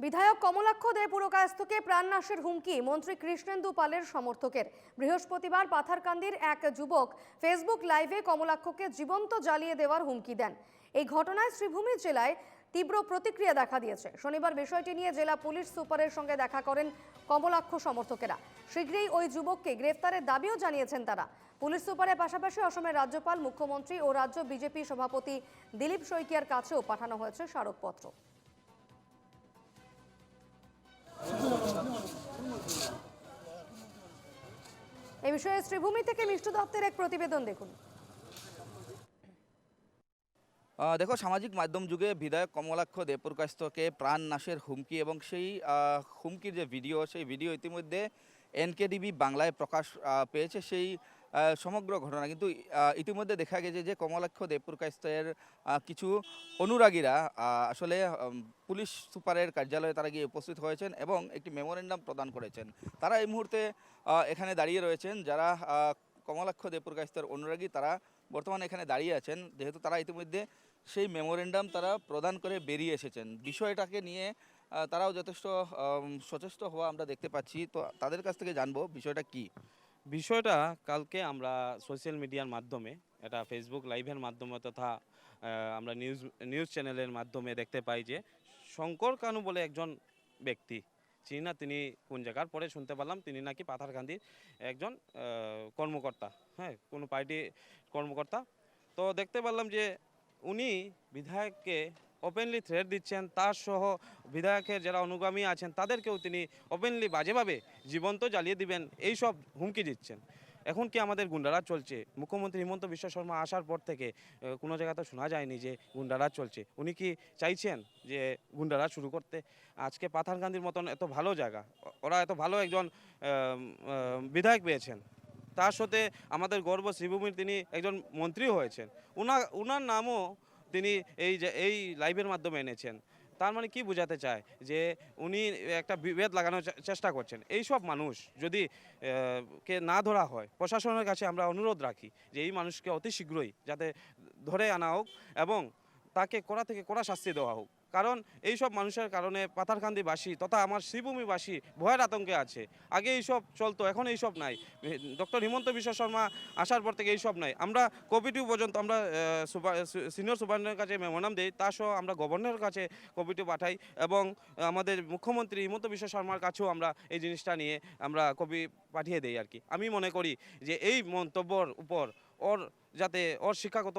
বিধায়ক কমলাক্ষ দে পুরকায়স্থকে প্রাণনাশের হুমকি, মন্ত্রী কৃষ্ণেন্দু পালের সমর্থকের। বৃহস্পতিবার পাথারকান্দির এক যুবক ফেসবুক লাইভে কমলাক্ষকে জীবন্ত জ্বালিয়ে দেওয়ার হুমকি দেন। এই ঘটনায় শ্রীভূমি জেলায় তীব্র প্রতিক্রিয়া দেখা দিয়েছে। শনিবার বিষয়টি নিয়ে জেলা পুলিশ সুপারের সঙ্গে দেখা করেন কমলাক্ষ সমর্থকেরা। শীঘ্রই ওই যুবককে গ্রেফতারের দাবিও জানিয়েছেন তারা। পুলিশ সুপারের পাশাপাশি অসমের রাজ্যপাল, মুখ্যমন্ত্রী ও রাজ্য বিজেপি সভাপতি দিলীপ শইকিয়ার কাছেও পাঠানো হয়েছে স্মারকপত্র। এ বিষয়ে শ্রীভূমি থেকে মিষ্টু দত্তের এক প্রতিবেদন দেখুন। দেখো, সামাজিক মাধ্যম যুগে বিধায়ক কমলাক্ষ দেবপ্রকাশকে প্রাণ নাশের হুমকি এবং সেই হুমকির যে ভিডিও, সেই ভিডিও ইতিমধ্যে এনকেডিবি বাংলায় প্রকাশ পেয়েছে। সেই সমগ্র ঘটনা। কিন্তু ইতিমধ্যে দেখা গেছে যে কমলাক্ষ দেবপ্রকাশের কিছু অনুরাগীরা আসলে পুলিশ সুপারের কার্যালয়ে তারা গিয়ে উপস্থিত হয়েছেন এবং একটি মেমোরেন্ডাম প্রদান করেছেন। তারা এই মুহূর্তে এখানে দাঁড়িয়ে রয়েছেন। যারা কমলাক্ষ দেবপ্রকাশের অনুরাগী, তারা বর্তমানে এখানে দাঁড়িয়ে আছেন। যেহেতু তারা ইতিমধ্যে সেই মেমোরেন্ডাম তারা প্রদান করে বেরিয়ে এসেছেন। বিষয়টাকে নিয়ে তারাও যথেষ্ট সচেষ্ট হওয়া আমরা দেখতে পাচ্ছি। তো তাদের কাছ থেকে জানব বিষয়টা কি। বিষয়টা কালকে আমরা সোশ্যাল মিডিয়ার মাধ্যমে, এটা ফেসবুক লাইভের মাধ্যমে তথা আমরা নিউজ নিউজ চ্যানেলের মাধ্যমে দেখতে পাই যে, শঙ্কর কানু বলে একজন ব্যক্তি, চিনি না তিনি কোন জায়গার, পরে শুনতে পারলাম তিনি নাকি পাথারকান্দির একজন কর্মকর্তা হ্যাঁ কোনো পার্টি কর্মকর্তা। তো দেখতে পারলাম যে উনি বিধায়ককে ওপেনলি থ্রেট দিচ্ছেন, তার সহ বিধায়কের যারা অনুগামী আছেন, তাদেরকেও তিনি ওপেনলি বাজেভাবে জীবন্ত জ্বালিয়ে দিবেন, এই সব হুমকি দিচ্ছেন। এখন কি আমাদের গুন্ডারাজ চলছে? মুখ্যমন্ত্রী হিমন্ত বিশ্ব শর্মা আসার পর থেকে কোনো জায়গাতে শোনা যায়নি যে গুন্ডারাজ চলছে। উনি কি চাইছেন যে গুন্ডারাজ শুরু করতে? আজকে পাথারকান্দির মতন এত ভালো জায়গা, ওরা এত ভালো একজন বিধায়ক পেয়েছেন। তার সাথে আমাদের গর্ব শ্রীভূমির তিনি একজন মন্ত্রী হয়েছেন। উনা, উনার নামও তিনি এই যে, এই লাইভের মাধ্যমে এনেছেন। তার মানে কি বোঝাতে চায়? যে উনি একটা বিভেদ লাগানোর চেষ্টা করছেন। এই সব মানুষ যদি কে না ধরা হয়, প্রশাসনের কাছে আমরা অনুরোধ রাখি যে এই মানুষকে অতি শীঘ্রই যাতে ধরে আনা হোক এবং তাকে কড়া থেকে কড়া শাস্তি দেওয়া হোক। কারণ এই সব মানুষের কারণে পাথারকান্দিবাসী তথা আমার শ্রীভূমিবাসী ভয়ের আতঙ্কে আছে। আগে এইসব চলতো, এখন এইসব নাই। ডক্টর হিমন্ত বিশ্ব শর্মা আসার পর থেকে এইসব নাই। আমরা কপিটিউ পর্যন্ত আমরা সিনিয়র সুপারিনটেন্ডেন্টের কাছে মেমোরাম দিই, তা সহ আমরা গভর্নরের কাছে কপিটিউ পাঠাই এবং আমাদের মুখ্যমন্ত্রী হিমন্ত বিশ্ব শর্মার কাছেও আমরা এই জিনিসটা নিয়ে আমরা কপি পাঠিয়ে দেই আর কি। আমি মনে করি যে এই মন্তব্যর উপর ওর যাতে ওর শিক্ষাগত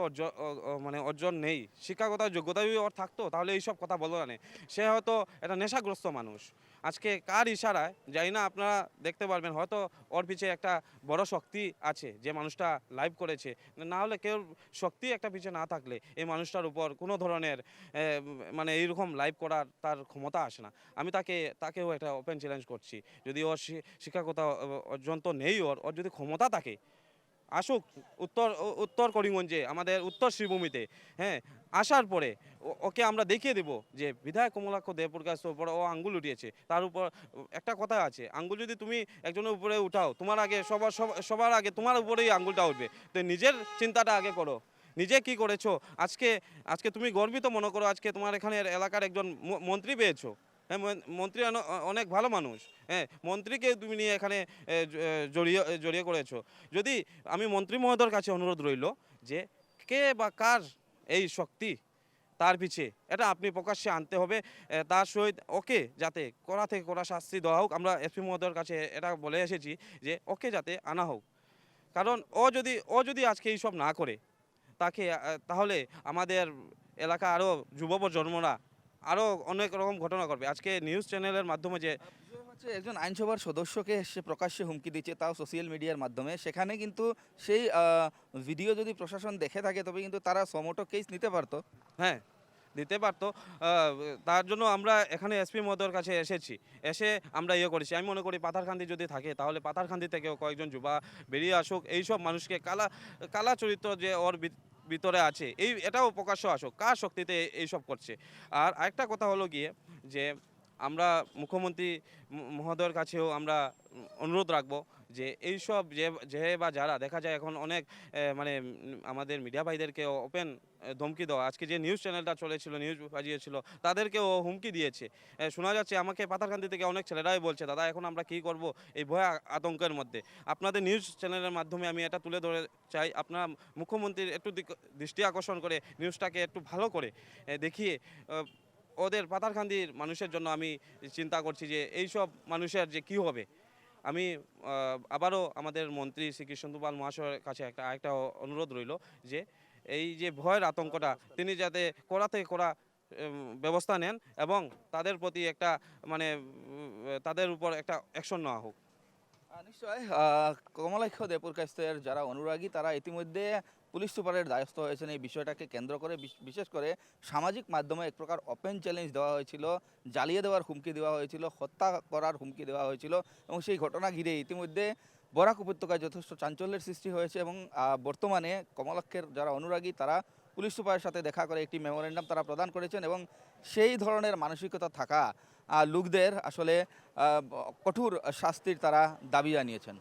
মানে অর্জন নেই, শিক্ষাগত যোগ্যতা যদি ওর থাকতো, তাহলে এইসব কথা বলো না সে হয়তো একটা নেশাগ্রস্ত মানুষ। আজকে কার ইশারায়, জানি না আপনারা দেখতে পারবেন, হয়তো ওর পিছে একটা বড় শক্তি আছে, যে মানুষটা লাইভ করেছে। না হলে কেউ শক্তি একটা পিছে না থাকলে এই মানুষটার উপর কোনো ধরনের মানে এইরকম লাইভ করার তার ক্ষমতা আসে না। আমি তাকে, তাকেও একটা ওপেন চ্যালেঞ্জ করছি। যদি ওর শিক্ষাগত অর্জন তো নেই ওর ওর যদি ক্ষমতা থাকে আসুক, উত্তর উত্তর করিমগঞ্জে, আমাদের উত্তর শ্রীভূমিতে হ্যাঁ আসার পরে ওকে আমরা দেখিয়ে দেব যে বিধায়ক কমলাক্ষ দেবপুরকাশ উপর ও আঙ্গুল উঠিয়েছে। তার উপর, একটা কথা আছে, আঙ্গুল যদি তুমি একজনের উপরে উঠাও, তোমার আগে সবার, সব- সবার আগে তোমার উপরেই আঙ্গুলটা উঠবে। তো নিজের চিন্তাটা আগে করো। নিজে কি করেছ? আজকে আজকে তুমি গর্বিত মনে করো, আজকে তোমার এখানে এলাকার একজন মন্ত্রী পেয়েছ। হ্যাঁ মন- মন্ত্রী অন- অনেক ভালো মানুষ। হ্যাঁ মন্ত্রীকে তুমি নিয়ে এখানে জড়িয়ে জড়িয়ে করেছ। যদি আমি মন্ত্রী মহোদয়ের কাছে অনুরোধ রইল যে কে বা কার এই শক্তি তার পিছে, এটা আপনি প্রকাশ্যে আনতে হবে তার সহিত ওকে যাতে কড়া থেকে কড়া শাস্তি দেওয়া হোক, আমরা এসপি মহোদয়ের কাছে এটা বলে এসেছি যে ওকে যাতে আনা হোক। কারণ ও যদি ও যদি আজকে এইসব না করে, তাকে তাহলে আমাদের এলাকা আরও যুব প্রজন্মরা আরও অনেক রকম ঘটনা করবে আজকে নিউজ চ্যানেলের মাধ্যমে যে হচ্ছে একজন আইনসভার সদস্যকে সে প্রকাশ্যে হুমকি দিচ্ছে তাও সোশ্যাল মিডিয়ার মাধ্যমে। সেখানে কিন্তু সেই ভিডিও যদি প্রশাসন দেখে থাকে তবে কিন্তু তারা সমটো কেস নিতে পারতো। হ্যাঁ দিতে পারতো। তার জন্য আমরা এখানে এসপি মহোদয়ের কাছে এসেছি। এসে আমরা ইয়ে করেছি। আমি মনে করি পাথারখান্দি যদি থাকে তাহলে পাথারখান্দি থেকেও কয়েকজন যুবা বেরিয়ে আসুক। এইসব মানুষকে কালা কালা চরিত্র যে ওর ভিতরে আছে। এই এটাও প্রকাশ্য আসুক। কার শক্তিতে এইসব করছে? আর আরেকটা কথা হলো গিয়ে যে আমরা মুখ্যমন্ত্রী মহোদয়ের কাছেও আমরা অনুরোধ রাখব যে এইসব যে যে বা যারা দেখা যায় এখন অনেক মানে আমাদের মিডিয়া ভাইদেরকে ওপেন ধমকি দেওয়া, আজকে যে নিউজ চ্যানেলটা চলেছিল, নিউজ বাজিয়েছিল, তাদেরকেও হুমকি দিয়েছে। শোনা যাচ্ছে আমাকে পাথারকান্দি থেকে অনেক ছেলেরাই বলছে, দাদা, এখন আমরা কি করব এই ভয় আতঙ্কের মধ্যে? আপনাদের নিউজ চ্যানেলের মাধ্যমে আমি এটা তুলে ধরে চাই, আপনারা মুখ্যমন্ত্রীর একটু দৃষ্টি আকর্ষণ করে নিউজটাকে একটু ভালো করে দেখিয়ে ওদের পাতারখান্দির মানুষের জন্য আমি চিন্তা করছি যে এই সব মানুষের যে কি হবে। আমি আবারও আমাদের মন্ত্রী শ্রী কৃষ্ণদু পাল মহাশয়ের কাছে একটা একটা অনুরোধ রইল যে এই যে ভয়ের আতঙ্কটা, তিনি যাতে কড়া থেকে কড়া ব্যবস্থা নেন এবং তাদের প্রতি একটা মানে তাদের উপর একটা অ্যাকশন নেওয়া হোক। নিশ্চয় কমলাক্ষ দেপুর কাস্তের যারা অনুরাগী, তারা ইতিমধ্যে পুলিশ সুপারের দায়স্থ হয়েছেন। এই বিষয়টাকে কেন্দ্র করে বিশেষ করে সামাজিক মাধ্যমে এক প্রকার ওপেন চ্যালেঞ্জ দেওয়া হয়েছিল, জ্বালিয়ে দেওয়ার হুমকি দেওয়া হয়েছিল, হত্যা করার হুমকি দেওয়া হয়েছিল এবং সেই ঘটনা ঘিরে ইতিমধ্যে বরাক উপত্যকায় যথেষ্ট চাঞ্চল্যের সৃষ্টি হয়েছে এবং বর্তমানে কমলাক্ষের যারা অনুরাগী, তারা পুলিশ সুপারের সাথে দেখা করে একটি মেমোরেন্ডাম তারা প্রদান করেছেন এবং সেই ধরনের মানসিকতা থাকা লোকদের আসলে কঠোর শাস্তির তারা দাবি জানিয়েছেন।